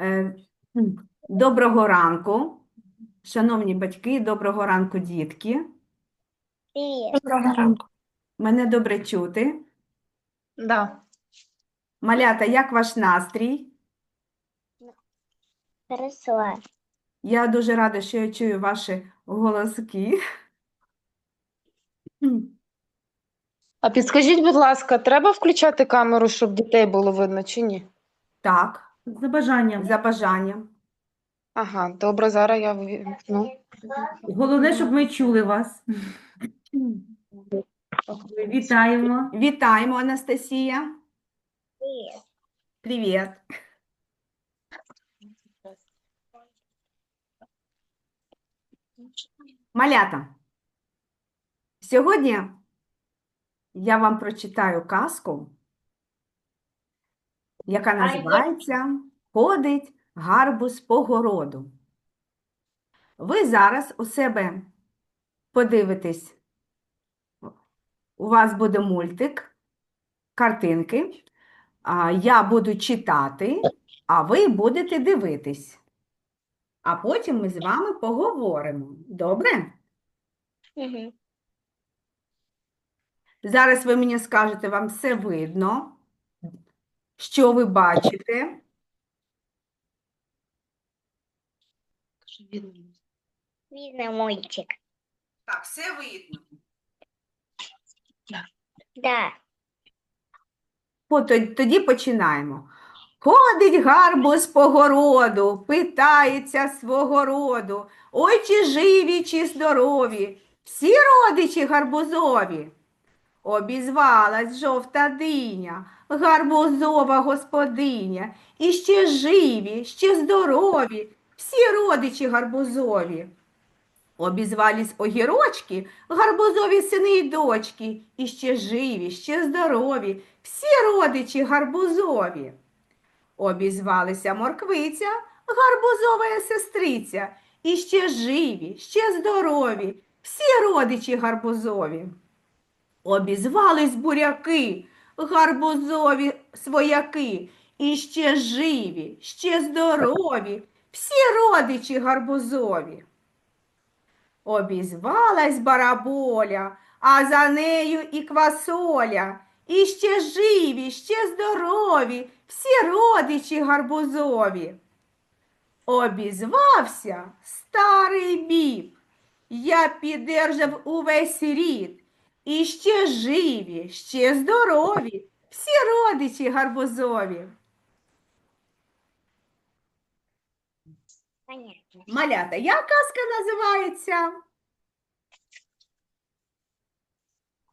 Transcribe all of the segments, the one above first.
Е, Доброго ранку, шановні батьки, доброго ранку, дітки. Привет. Доброго ранку. Мене добре чути. Да. Малята, як ваш настрій? Хорошо. Я дуже рада, що я чую ваші голоски. А підскажіть, будь ласка, треба включати камеру, щоб дітей було видно чи ні? Так, За бажанням. за бажанням. Ага, добре, зараз я ввімкну. Головне, щоб ми чули вас. Вітаємо. Вітаємо, Анастасія. Привіт. Малята, сьогодні я вам прочитаю казку, яка називається Ходить гарбуз по городу. Ви зараз у себе подивитесь, у вас буде мультик, картинки, я буду читати, а ви будете дивитись. А потім ми з вами поговоримо. Добре? Мгм. Зараз ви мені скажете, вам все видно, що ви бачите. Видно мультик. Так, все видно. Да. То- Тоді починаємо. Ходить гарбуз по городу, питається свого роду. Ой, чи живі, чи здорові, всі родичі гарбузові. Обізвалась жовта диня, гарбузова господиня. І ще живі, ще здорові, всі родичі гарбузові. Обізвались огірочки, гарбузові сини й дочки, і ще живі, ще здорові, всі родичі гарбузові. Обізвалися морквиця, гарбузова сестриця, і ще живі, ще здорові, всі родичі гарбузові. Обізвались буряки, гарбузові свояки, і ще живі, ще здорові, всі родичі гарбузові. Обізвалась бараболя, а за нею і квасоля, і ще живі, ще здорові, всі родичі гарбузові. Обізвався старий біб, я піддержав увесь рід, і ще живі, ще здорові, всі родичі гарбузові. Понятно. Малята, як казка називається?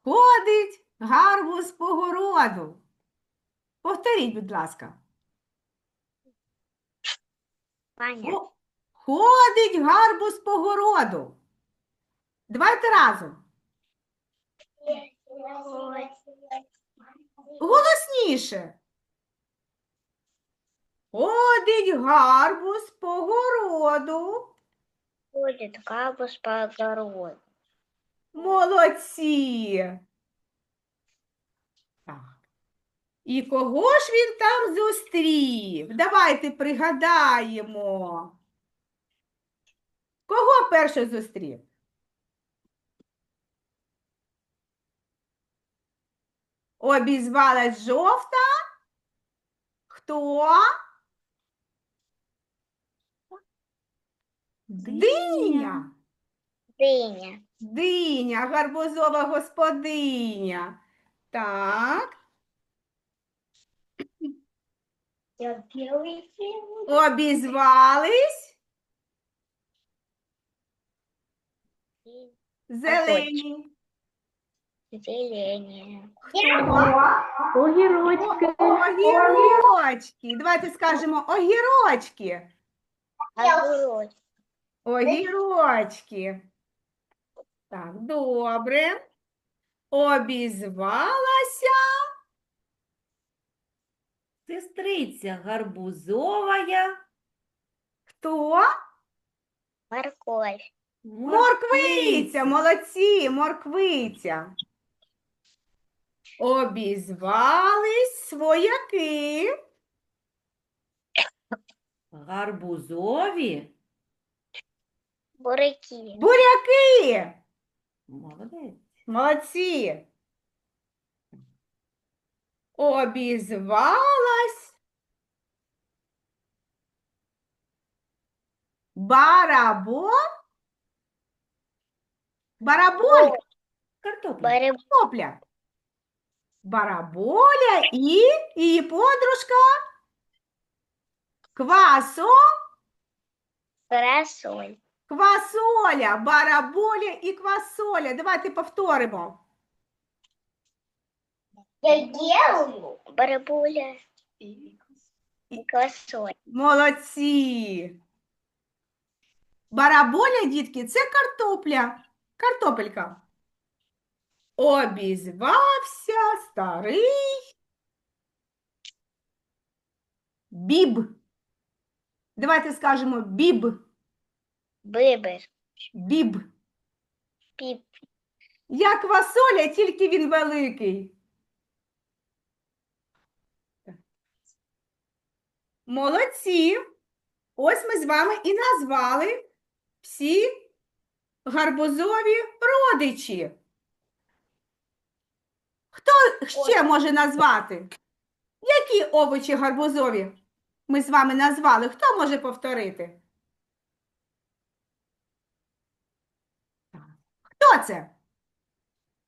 Ходить гарбуз по городу. Повторіть, будь ласка. Понятно. Ходить гарбуз по городу. Давайте разом. Голосніше. Ходить гарбуз по городу. Ходит кабус по огороду. Молодці. Так. І кого ж він там зустрів? Давайте пригадаємо. Кого перше зустрів? Обізвалась жовта? Хто? Диня. Дыня. Диня, гарбузова господиня. Так, обізвались зелені. Зеление. Огірочки. Огірочки. Давайте скажемо огірочки. Огурец. Огірочки. Так, добре. Обізвалася. Сестриця гарбузовая. Хто? Морковь. Морквиця, молодці, морквиця. Обізвались свояки. гарбузові. Буряки. Буряки. Молодець. Молодці. Обізвалась барабо. Бараболя. Картопля. Бараб... Картопля. Бараболя і її подружка Квасо. Красоль. Квасоля, бараболя і квасоля. Давайте повторимо. Я делаю. Барабуля. И квасоль. Молодці. Бараболя, дітки, це картопля. Картопелька. Обізвався старий біб. Давайте скажемо біб, Бибер. біб. Пип. Як квасоля, тільки він великий. Молодці. Ось ми з вами і назвали всі гарбузові родичі. Хто ще може назвати? Які овочі гарбузові ми з вами назвали? Хто може повторити? Хто це?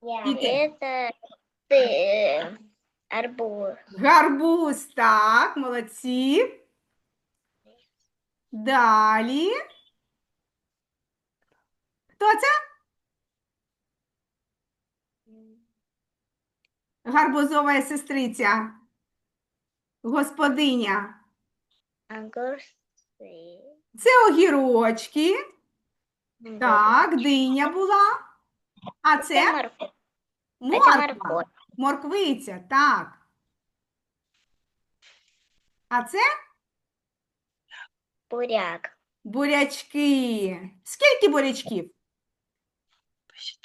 Это э, арбуз. Гарбуз, так, молодці. Далі. Хто це? Гарбузова сестриця. Господиня. Огурцы. Це огірочки. Так, диня була. А Это це морковь. Это морква. морковь. Морквиця, так. А це Буряк. бурячки. Скільки бурячків?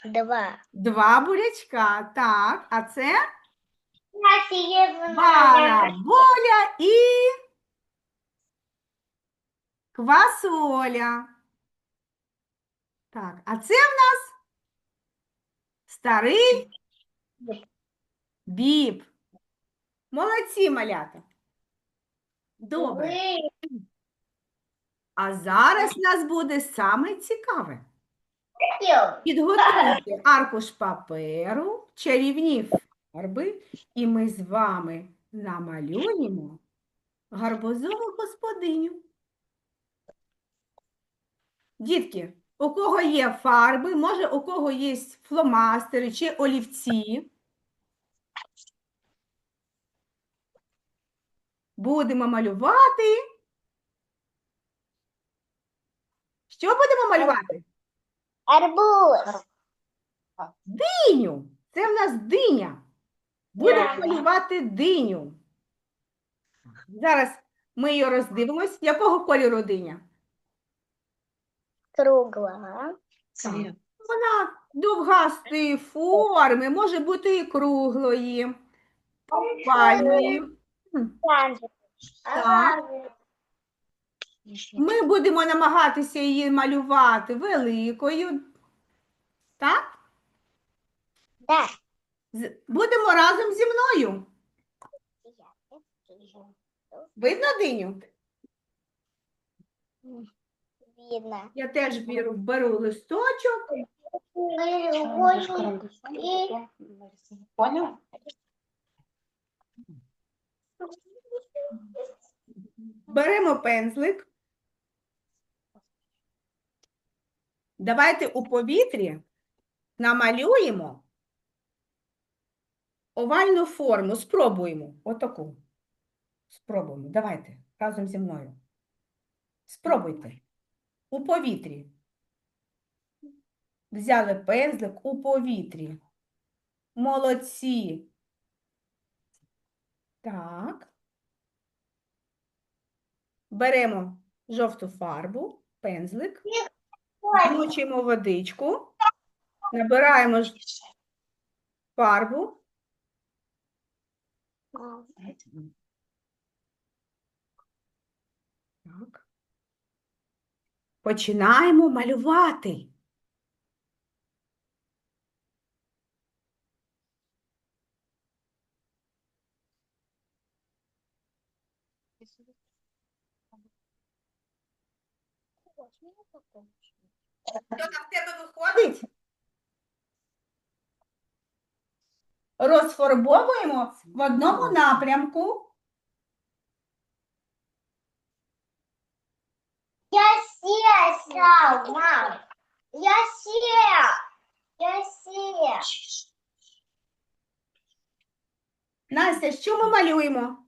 Два. Два бурячка, так. А це Красиво. бараболя і квасоля. Так, а це в нас старий біб. Молодці, малята. Добре. А зараз нас буде саме цікаве. Підготуйте аркуш паперу, чарівні фарби, і ми з вами намалюємо гарбузову господиню. Дітки, у кого є фарби, може, у кого є фломастери чи олівці. Будемо малювати. Що будемо малювати? Арбуз. Диню. Це в нас диня. Будемо малювати диню. Зараз ми її роздивимось. Якого кольору диня? Круглого. Вона довгастої форми, може бути і круглої, овальної. Так. Ми будемо намагатися її малювати великою. Так? Да. Будемо разом зі мною. Видно диню? Видно. Я теж беру, беру листочок. Понял? Беремо пензлик. Давайте у повітрі намалюємо овальну форму. Спробуємо. Отаку. Спробуємо. Давайте разом зі мною. Спробуйте. У повітрі. Взяли пензлик у повітрі. Молодці. Так. Беремо жовту фарбу, пензлик, змочуємо водичку, набираємо фарбу, так. Починаємо малювати. Що там в тебе виходить? Розфарбовуємо в одному напрямку. Я сел, мам. Я сел. Я сел. Настя, що ми малюємо?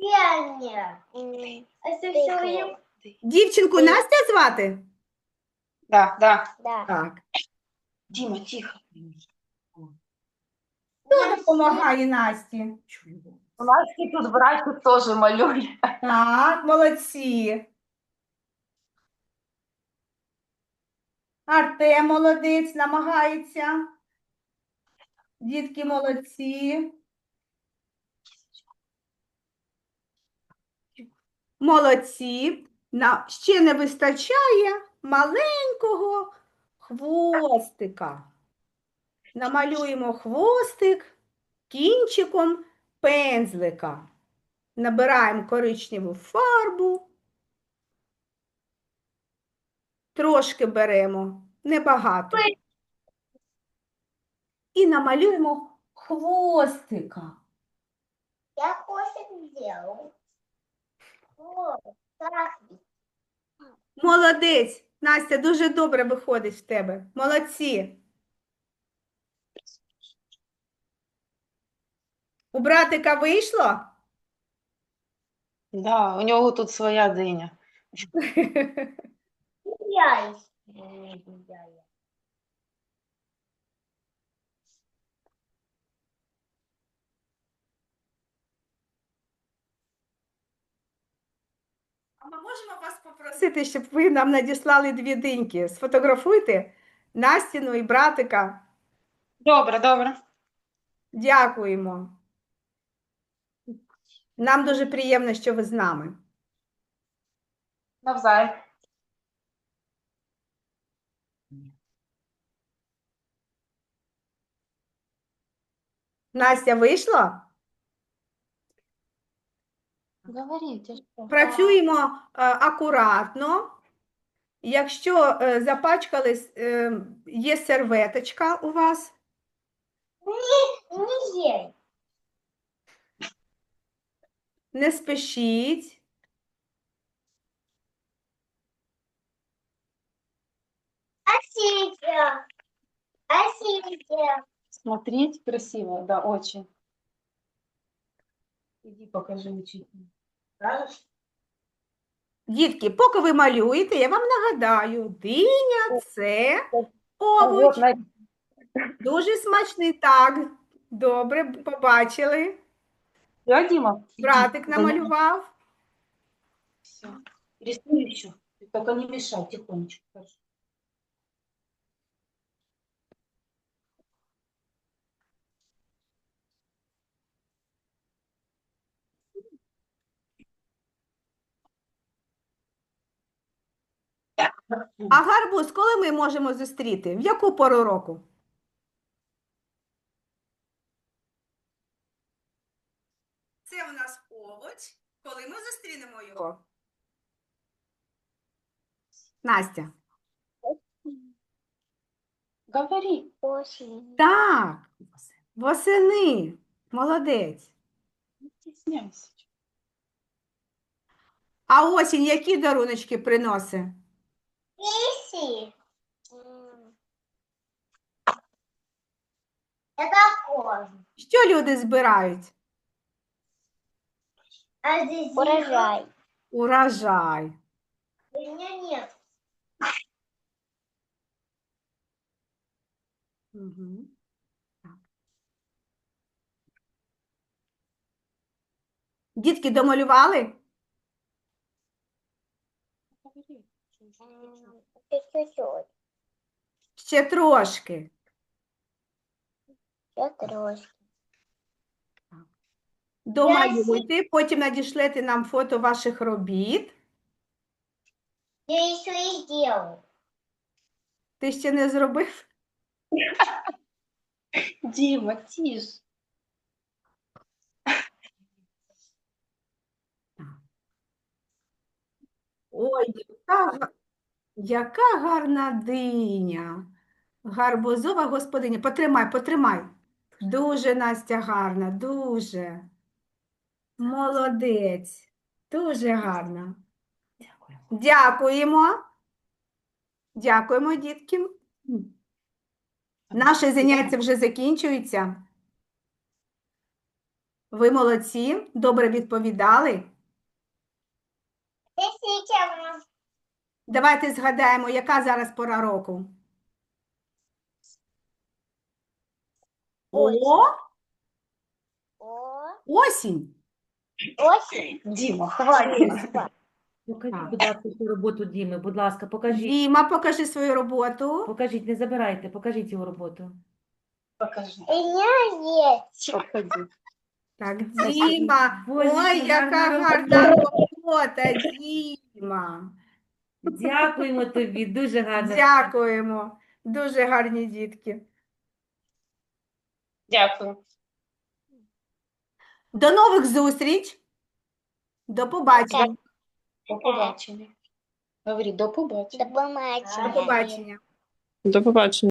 Сельня. Это все Дівчинку Настя звати? Да, да. Да. Так. Діма, тихо. Хто допомагає Насті? У нас і тут братик теж малює. Так, молодці. Артем молодець, намагається. Дітки молодці. Молодці. На, ще не вистачає маленького хвостика. Намалюємо хвостик кінчиком пензлика. Набираємо коричневу фарбу. Трошки беремо, небагато. І намалюємо хвостика. Я кофе сделал. Молодець. Настя, дуже добре виходить в тебе. Молодці. У братика вийшло? Да, у нього тут своя диня. Я. ми можемо вас попросити, щоб ви нам надіслали дві диньки. Сфотографуйте Настіну і братика. Добре, добре. Дякуємо. Нам дуже приємно, що ви з нами. Навзаєм. Настя вийшла? Говорите, що? Працюємо е, акуратно. Якщо е, запачкались, е, є серветочка у вас. Ні, Не ей. Не спішіть. Асите. Асите. Смотреть красиво, да, очень. Иди покажи учителю. Дітки, поки ви малюєте, я вам нагадаю, диня це овоч. Дуже смачний. Так, добре, побачили. Я, Діма. Братик намалював. Все. Рисуй еще. Только не мешай, тихонечко. А гарбуз, коли ми можемо зустріти? В яку пору року? Це у нас овоч. Коли ми зустрінемо його? Настя. Говори. Осень. Так, восени. Молодець. Не. А осінь які даруночки приносить? Иси. М. Это кожа. Що люди збирають? А здесь урожай. Урожай. У меня нет. Угу. Дітки домалювали? М, Чуть-чуть. Ще трошки. Я трошки. Домалюйте, потім надішлете нам фото ваших робіт. Я еще и сделал. Ти ще не зробив? Діма, тіш. Ой, га- яка гарна диня. Гарбузова господиня. Потримай, потримай. Дуже Настя гарна, дуже. Молодець. Дуже гарна. Дякуємо. Дякуємо, дітки. Наше заняття вже закінчується. Ви молодці, добре відповідали. Если чем у нас Давайте згадаємо, яка зараз пора року. О, О, осінь. осень. Діма, хватить. Покажіть, будь ласка, цю роботу Діми, будь ласка, покажіть. Діма, покажи свою роботу. Покажіть, не забирайте, покажіть його роботу. Покажи. У меня есть. Проходи. Так, Діма. Боже, Ой, яка гарна робота, Діма. Дякуємо тобі, дуже гарно. Дякуємо. Дуже гарні дітки. Дякую. До нових зустріч. До побачення. До побачення. Говори, до побачення. До побачення. До побачення. До побачення.